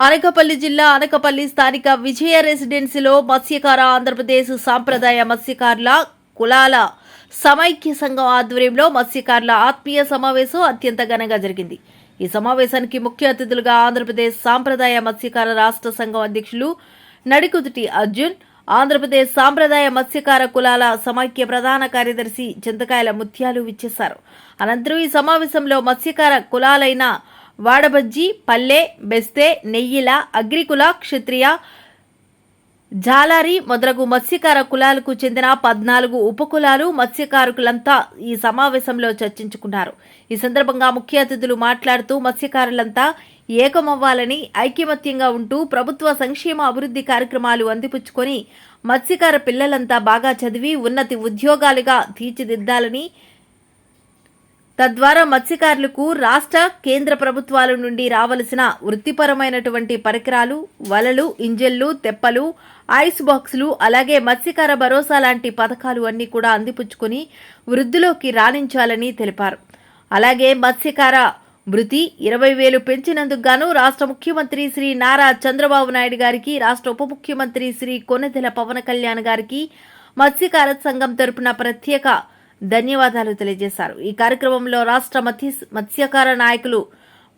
అనకపల్లి జిల్లా అనకపల్లి స్థానిక విజయ రెసిడెన్సీలో మత్స్యకార ఆంధ్రప్రదేశ్ సాంప్రదాయ మత్స్యకారుల కులాల సమైక్య సంఘం ఆధ్వర్యంలో మత్స్యకారుల ఆత్మీయ సమావేశం అత్యంత ఘనంగా జరిగింది. ఈ సమావేశానికి ముఖ్య అతిథులుగా ఆంధ్రప్రదేశ్ సాంప్రదాయ మత్స్యకార రాష్ట్ర సంఘం అధ్యక్షులు నడికుదుటి అర్జున్ ఆంధ్రప్రదేశ్ సాంప్రదాయ మత్స్యకార కులాల సమాఖ్య ప్రధాన కార్యదర్శి చింతకాయల ముత్యాలు విచ్చేశారు. అనంతరం ఈ సమావేశంలో మత్స్యకార కులాలైన వాడబజ్జి పల్లె బెస్తే నెయ్యిల అగ్రికుల క్షత్రియ జాలారి మొదలగు మత్స్యకార కులాలకు చెందిన పద్నాలుగు ఉపకులాలు మత్స్యకారులంతా ఈ సమావేశంలో చర్చించుకున్నారు. ఈ సందర్భంగా ముఖ్య అతిథులు మాట్లాడుతూ మత్స్యకారులంతా ఏకమవ్వాలని ఐకమత్యంగా ఉంటూ ప్రభుత్వ సంక్షేమ అభివృద్ధి కార్యక్రమాలు అందిపుచ్చుకొని మత్స్యకార పిల్లలంతా బాగా చదివి ఉన్నతి ఉద్యోగాలుగా తీర్చిదిద్దాలని తద్వారా మత్స్యకారులకు రాష్ట్ర కేంద్ర ప్రభుత్వాల నుండి రావలసిన వృత్తిపరమైనటువంటి పరికరాలు వలలు ఇంజన్లు తెప్పలు ఐస్ బాక్సులు అలాగే మత్స్యకార భరోసా లాంటి పథకాలు అన్నీ కూడా అందిపుచ్చుకొని వృద్ధిలోకి రాణించాలని తెలిపారు. అలాగే మత్స్యకార వృత్తి ఇరవై వేలు పెంచినందుకు గాను రాష్ట్ర ముఖ్యమంత్రి శ్రీ నారా చంద్రబాబు నాయుడు గారికి రాష్ట్ర ఉప ముఖ్యమంత్రి శ్రీ కొనెదెల పవన్ కళ్యాణ్ గారికి మత్స్యకార సంఘం తరపున ప్రత్యేక ధన్యవాదాలు తెలియజేశారు. ఈ కార్యక్రమంలో రాష్ట్ర మత్స్య మత్స్యకార నాయకులు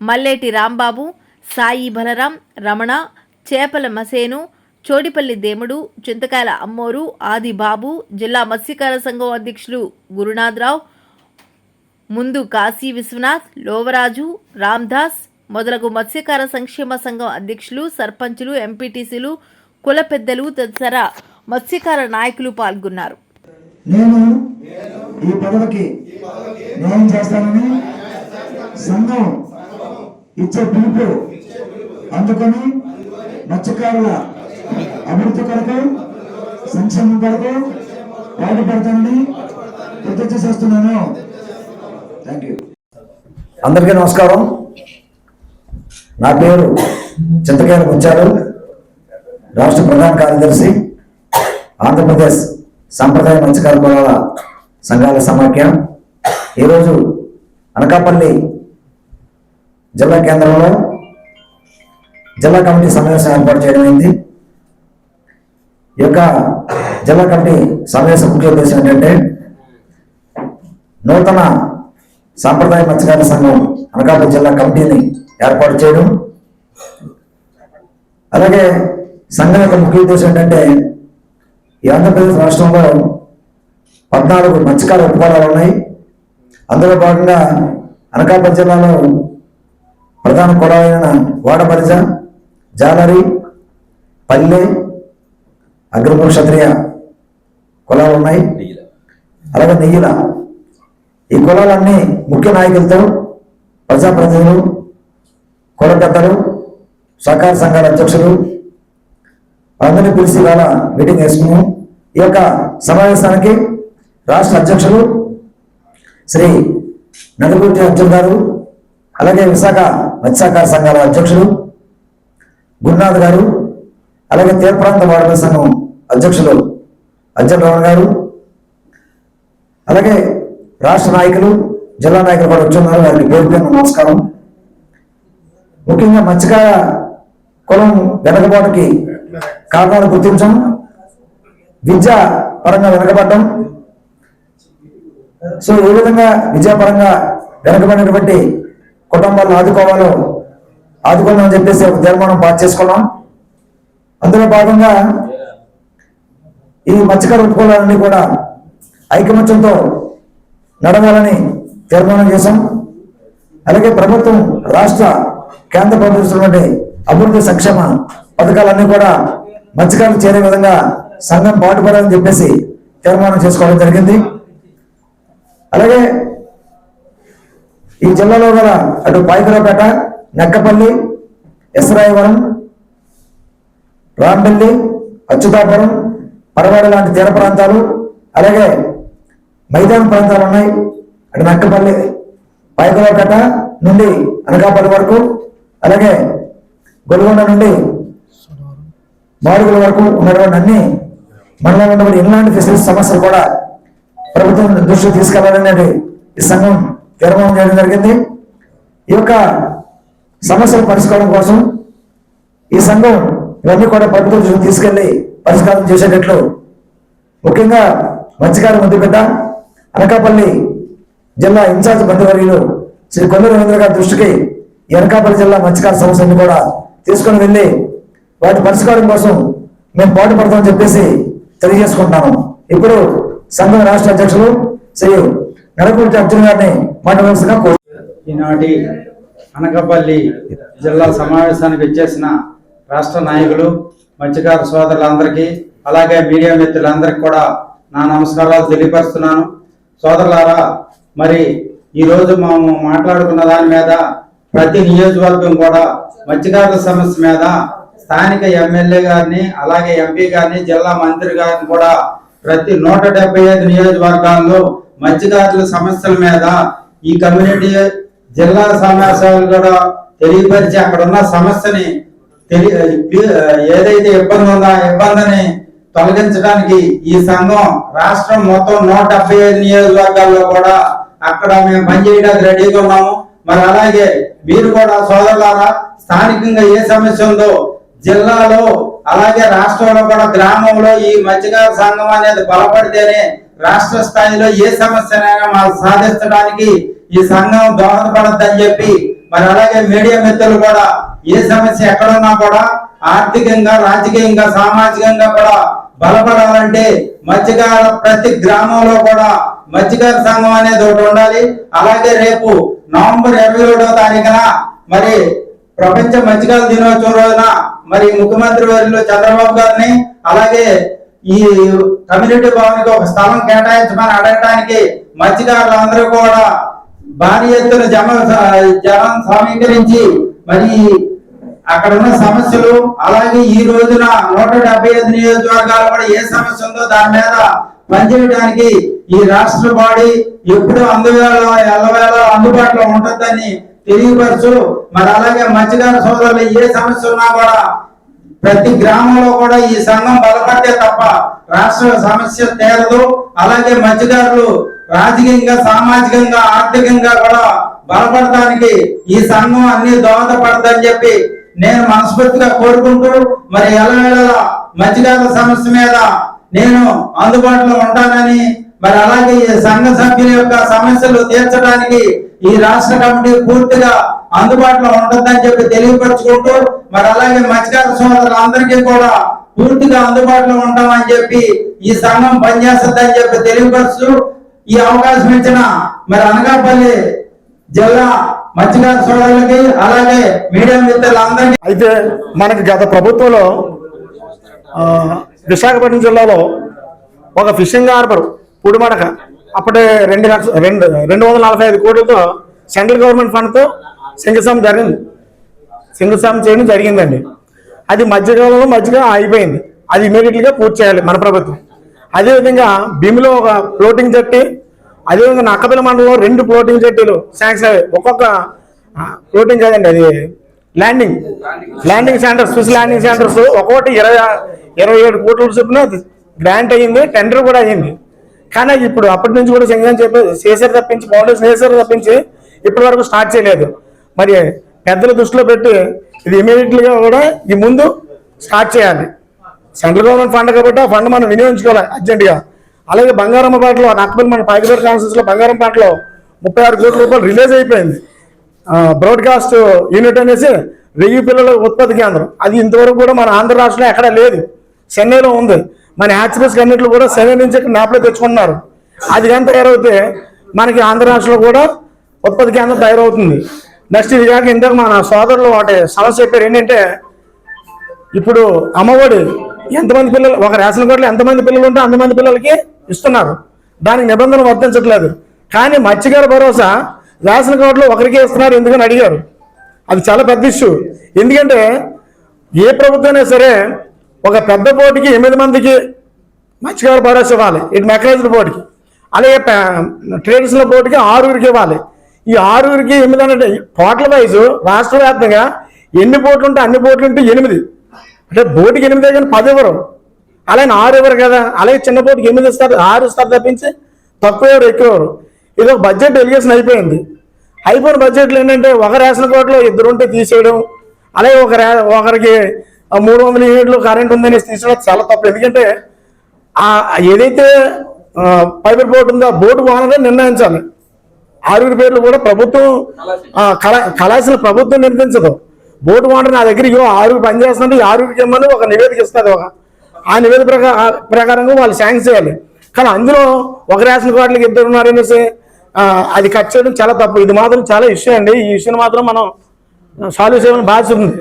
మల్లేటి రాంబాబు సాయి బలరాం రమణ చేపల మసేను చోడిపల్లి దేముడు చింతకాయల అమ్మోరు ఆది బాబు జిల్లా మత్స్యకార సంఘం అధ్యక్షులు గురునాథరావు ముందు కాశీ విశ్వనాథ్ లోవరాజు రామ్దాస్ మొదలగు మత్స్యకార సంక్షేమ సంఘం అధ్యక్షులు సర్పంచులు ఎంపీటీసీలు కుల పెద్దలు తదితర మత్స్యకార నాయకులు పాల్గొన్నారు. నేను ఈ పదవికి న్యాయం చేస్తానని సంఘం ఇచ్చే పిలుపు అందుకొని మత్స్యకారుల అభివృద్ధి కొరకు సంక్షేమం కొరకు పాటుపడతానని ప్రతిజ్ఞ చేస్తున్నాను. థ్యాంక్ యూ అందరికీ నమస్కారం. నా పేరు చింతకాయల ముత్యాలు రాష్ట్ర ప్రధాన కార్యదర్శి ఆంధ్రప్రదేశ్ సాంప్రదాయ మత్స్యకార కులాల సంఘాల సమాఖ్య. ఈరోజు అనకాపల్లి జిల్లా కేంద్రంలో జిల్లా కమిటీ సమావేశం ఏర్పాటు చేయడం అయింది. ఈ యొక్క జిల్లా కమిటీ సమావేశం ముఖ్య ఉద్దేశం ఏంటంటే నూతన సాంప్రదాయ మత్స్యకారుల సంఘం అనకాపల్లి జిల్లా కమిటీని ఏర్పాటు చేయడం. అలాగే సంఘం యొక్క ముఖ్య ఉద్దేశం ఏంటంటే ఈ ఆంధ్రప్రదేశ్ రాష్ట్రంలో పద్నాలుగు మత్స్యకార ఉపకులాలు ఉన్నాయి. అందులో భాగంగా అనకాపల్లి జిల్లాలో ప్రధాన కులాలైన వాడపరిజ జాలరి పల్లె అగ్రపుర క్షత్రియ కులాలు ఉన్నాయి. అలాగే నెయ్యిల. ఈ కులాలన్నీ ముఖ్య నాయకులతో ప్రజాప్రతినిధులు కుల పెద్దలు సహకార సంఘాల అధ్యక్షులు అందరినీ పిలిచి ఇవాళ మీటింగ్ వేసుకున్నాం. ఈ యొక్క సమావేశానికి రాష్ట్ర అధ్యక్షులు శ్రీ నడుగుర్తి అర్జున్ గారు అలాగే విశాఖ మత్స్యకార సంఘాల అధ్యక్షులు గురునాథ్ గారు అలాగే తీర ప్రాంత వాడల సంఘం అధ్యక్షులు అర్జున్ రావు గారు అలాగే రాష్ట్ర నాయకులు జిల్లా నాయకులు కూడా వచ్చున్నారు. వారికి పేరు పేరు నమస్కారం. ముఖ్యంగా మత్స్యకార కులం వెనకబాటుకి కారణాలు గుర్తించడం విద్య పరంగా వెనకబడ్డం సో ఏ విధంగా విజయపరంగా వెనకబడినటువంటి కుటుంబాలను ఆదుకోవాలో ఆదుకోవాలని చెప్పేసి ఒక తీర్మానం పాస్ చేసుకున్నాం. అందులో భాగంగా ఈ మత్స్యకార ఉపకులాలన్నీ కూడా ఐకమత్యంతో నడవాలని తీర్మానం చేశాం. అలాగే ప్రభుత్వం రాష్ట్ర కేంద్ర ప్రభుత్వం అభివృద్ధి సంక్షేమ పథకాలన్నీ కూడా మత్స్యకారులు చేరే విధంగా సంఘం పాటుపడాలని చెప్పేసి తీర్మానం చేసుకోవడం జరిగింది. అలాగే ఈ జిల్లాలో గల అటు పాయకులపేట నెక్కపల్లి ఎస్రాయవరం రాంపల్లి అచ్యుతాపురం పరవాడ లాంటి తీర ప్రాంతాలు అలాగే మైదాన ప్రాంతాలు ఉన్నాయి. అటు నక్కపల్లి పాయకులపేట నుండి అనకాపల్లి వరకు అలాగే గొల్గొండ నుండి మాడుగుల వరకు ఉన్నటువంటి అన్ని మనలో ఉన్నటువంటి ఇలాంటి ఫెసిలిటీస్ సమస్యలు కూడా ప్రభుత్వం దృష్టికి తీసుకెళ్ళాలనేది ఈ సంఘం తీర్మానం చేయడం జరిగింది. ఈ యొక్క సమస్యలు పరిష్కారం కోసం ఈ సంఘం ఇవన్నీ కూడా ప్రభుత్వం దృష్టికి తీసుకెళ్ళి పరిష్కారం చేసేటట్లు ముఖ్యంగా మత్స్యకార ముద్దుబిడ్డ అనకాపల్లి జిల్లా ఇన్ఛార్జ్ మంత్రివర్యులు శ్రీ కొండ రవీంద్ర గారి దృష్టికి ఈ అనకాపల్లి జిల్లా మత్స్యకార సమస్యలను కూడా తీసుకుని వెళ్ళి వాటి పరిష్కారం కోసం మేము పాటుపడతామని చెప్పేసి తెలియజేసుకుంటాము ఇప్పుడు సంఘం రాష్ట్ర అధ్యక్షులు శ్రీ నరకుర్తి అర్జున్ గారిని మాట్లాడవలసిన కోరు ఈనాటి అనకాపల్లి జిల్లా సమావేశానికి వచ్చేసిన రాష్ట్ర నాయకులు మత్స్యకార సోదరులందరికీ అలాగే మీడియా మిత్రులందరికీ కూడా నా నమస్కారాలు తెలియపరుస్తున్నాను. సోదరులారా మరి ఈరోజు మేము మాట్లాడుకున్న దాని మీద ప్రతి నియోజకవర్గం కూడా మత్స్యకారుల సమస్య మీద స్థానిక ఎమ్మెల్యే గారిని అలాగే ఎంపీ గారిని జిల్లా మంత్రి గారిని కూడా ప్రతి నూట డెబ్బై ఐదు నియోజకవర్గాల్లో మత్స్యకారుల సమస్యల మీద ఈ కమ్యూనిటీ జిల్లా సమావేశాలు కూడా తెలియపరిచి అక్కడ ఉన్న సమస్యని తెలి ఏదైతే ఇబ్బంది ఉందో ఆ ఇబ్బందిని తొలగించడానికి ఈ సంఘం రాష్ట్రం మొత్తం నూట డెబ్బై ఐదు నియోజకవర్గాల్లో కూడా అక్కడ మేము పనిచేయడానికి రెడీగా ఉన్నాము. మరి అలాగే మీరు కూడా సోదరులారా స్థానికంగా ఏ సమస్య ఉందో జిల్లాలో అలాగే రాష్ట్రంలో కూడా గ్రామంలో ఈ మత్స్యకార సంఘం అనేది బలపడితేనే రాష్ట్ర స్థాయిలో ఏ సమస్యనైనా మాకు సాధించడానికి ఈ సంఘం దోహదపడద్దని చెప్పి మరి అలాగే మీడియా మిత్రులు కూడా ఏ సమస్య ఎక్కడున్నా కూడా ఆర్థికంగా రాజకీయంగా సామాజికంగా కూడా బలపడాలంటే మత్స్యకార ప్రతి గ్రామంలో కూడా మత్స్యకార సంఘం అనేది ఒకటి ఉండాలి. అలాగే రేపు నవంబర్ ఇరవై ఏడవ తారీఖున మరి ప్రపంచ మత్స్యకార దినోత్సవం రోజున మరి ముఖ్యమంత్రి వారిలో చంద్రబాబు గారిని అలాగే ఈ కమ్యూనిటీ భవన్కి ఒక స్థలం కేటాయించమని అడగడానికి మత్స్యకారులు అందరూ కూడా భారీ ఎత్తున జమ జనం సమీకరించి మరి అక్కడ ఉన్న సమస్యలు అలాగే ఈ రోజున నూట డెబ్బై ఐదు నియోజకవర్గాలు కూడా ఏ సమస్య ఉందో దాని మీద పనిచేయడానికి ఈ రాష్ట్ర బాడీ ఎప్పుడు అందువేళ ఎల్లవేళ అందుబాటులో ఉంటుందని తెలియపరచు మరి అలాగే మత్స్యకార సోదరులు ఏ సమస్య ఉన్నా కూడా ప్రతి గ్రామంలో కూడా ఈ సంఘం బలపడితే తప్ప రాష్ట్ర సమస్య తేరదు. అలాగే మత్స్యకారులు రాజకీయంగా సామాజికంగా ఆర్థికంగా కూడా బలపడటానికి ఈ సంఘం అన్ని దోహదపడదని చెప్పి నేను మనస్ఫూర్తిగా కోరుకుంటూ మరి ఎలా మత్స్యకారుల సమస్య మీద నేను అందుబాటులో ఉంటానని మరి అలాగే ఈ సంఘ సభ్యుల యొక్క సమస్యలు తీర్చడానికి ఈ రాష్ట్ర కమిటీ పూర్తిగా అందుబాటులో ఉంటుందని చెప్పి తెలియపరచుకుంటూ మరి అలాగే మత్స్యకార సోదరులందరికీ కూడా పూర్తిగా అందుబాటులో ఉంటామని చెప్పి ఈ సంఘం పనిచేస్తుందని చెప్పి తెలియపరుస్తూ ఈ అవకాశం ఇచ్చిన మరి అనకాపల్లి జిల్లా మత్స్యకార సోదరులకి అలాగే మీడియా మిత్రులందరికీ. అయితే మనకి గత ప్రభుత్వంలో విశాఖపట్నం జిల్లాలో ఒక ఫిషింగ్ హార్బర్ పుడిమడక అప్పుడే రెండు లక్ష రెండు రెండు వందల నలభై ఐదు కోట్లతో సెంట్రల్ గవర్నమెంట్ ఫండ్తో శంకుస్థాపన జరిగింది. శంకుస్థాపన చేయడం జరిగిందండి. అది మధ్యకాలంలో మధ్యగా అయిపోయింది అది ఇమీడియట్లీగా పూర్తి చేయాలి మన ప్రభుత్వం. అదేవిధంగా భీమిలో ఒక ఫ్లోటింగ్ జట్టి అదేవిధంగా నక్కపల్లి మండలంలో రెండు ఫ్లోటింగ్ జట్టీలు శాంక్షన్ అయ్యాయి. ఒక్కొక్క ఫ్లోటింగ్ కదండి అది landing. Landing centres Swiss landing centres ఒక్కొక్కటి ఇరవై ఇరవై ఏడు కోట్ల చొప్పున గ్రాంట్ అయ్యింది టెండర్ కూడా అయ్యింది. కానీ ఇప్పుడు అప్పటి నుంచి కూడా సంఘం చెప్పి చేశారు తప్పించి ఫౌండేషన్ చేశారు తప్పించి ఇప్పటి వరకు స్టార్ట్ చేయలేదు. మరి పెద్దల దృష్టిలో పెట్టి ఇది ఇమీడియట్లీగా కూడా ఈ ముందు స్టార్ట్ చేయాలి. సెంట్రల్ గవర్నమెంట్ ఫండ్ కాబట్టి ఆ ఫండ్ మనం వినియోగించుకోవాలి అర్జెంటుగా. అలాగే బంగారమ్మపేటలో నక్కపల్లి మన పైకపేట బంగారం పాటలో ముప్పై ఆరు కోట్ల రూపాయలు రిలీజ్ అయిపోయింది. బ్రాడ్కాస్ట్ యూనిట్ అనేసి వెయ్యి పిల్లల ఉత్పత్తి కేంద్రం. అది ఇంతవరకు కూడా మన ఆంధ్ర రాష్ట్రంలో ఎక్కడా లేదు. చెన్నైలో ఉంది. మన హ్యాచరీస్ అన్నింటిలో కూడా సెవెన్ నుంచి ఇక్కడ తెచ్చుకుంటున్నారు. అది కానీ తయారవుతే మనకి ఆంధ్ర రాష్ట్రంలో కూడా ఉత్పత్తి కేంద్రం తయారవుతుంది. నెక్స్ట్ ఇది కాక ఇంతకు మన సోదరులు వాటి సమస్య చెప్పారు. ఏంటంటే ఇప్పుడు అమ్మఒడి ఎంతమంది పిల్లలు ఒక రేషన్ కార్డులో ఎంతమంది పిల్లలు ఉంటే అంతమంది పిల్లలకి ఇస్తున్నారు. దానికి నిబంధనలు వర్తించట్లేదు. కానీ మత్స్యకార భరోసా రేషన్ కార్డులో ఒకరికే ఇస్తున్నారు ఎందుకని అడిగారు. అది చాలా పెద్ద ఇష్యూ ఎందుకంటే ఏ ప్రభుత్వమైనా సరే ఒక పెద్ద బోటుకి ఎనిమిది మందికి మత్స్యకార భరోసా ఇవ్వాలి. ఇటు మెకనైజ్డ్ బోర్డుకి. అలాగే ట్రేడిషనల్ బోర్డుకి ఆరుగురికి ఇవ్వాలి. ఈ ఆరుగురికి ఎనిమిది అంటే టోటల్ వైజ్ రాష్ట్ర వ్యాప్తంగా ఎన్ని బోట్లు ఉంటే అన్ని బోట్లు ఉంటే ఎనిమిది. అంటే బోటుకి ఎనిమిది కానీ పది ఇవ్వరు. అలాగే ఆరు ఇవ్వరు కదా. అలాగే చిన్న బోటుకి ఎనిమిది ఇస్తారు. ఆరు ఇస్తారు తప్పించి తక్కువ ఎవరు ఎక్కువ ఎవరు. ఇది ఒక బడ్జెట్ ఎలిగేషన్ అయిపోయింది. అయిపోయిన బడ్జెట్లు ఏంటంటే ఒక రేషన్ కోట్లో ఇద్దరు ఉంటే తీసేయడం. అలాగే ఒక ఒకరికి మూడు వందల యూనిట్లు కరెంట్ ఉందని తీసుకోవడం చాలా తప్పు. ఎందుకంటే ఆ ఏదైతే ఆ, ఫైబర్ బోర్డు ఉందో ఆ బోర్డు ఓనరే నిర్ణయించాలి. ఆరుగురు పేర్లు కూడా ప్రభుత్వం కళాశాల ప్రభుత్వం నిర్మించదు బోర్డు ఓనర్ నా దగ్గర ఇవ్వ ఆరుగురు పనిచేస్తుంటే ఆరుగురికి ఇవ్వమని ఒక నివేదిక ఇస్తుంది ఒక. ఆ నివేదిక ప్రకారంగా వాళ్ళు శాంక్షన్ చేయాలి. కానీ అందులో ఒక రేషన్ కార్డులకు ఇద్దరు ఉన్నారనేసి అది కట్ చేయడం చాలా తప్పు. ఇది మాత్రం చాలా ఇష్యూ అండి. ఈ ఇష్యూని మాత్రం మనం సాల్వ్ చేయమని బాధ్యత ఉంది.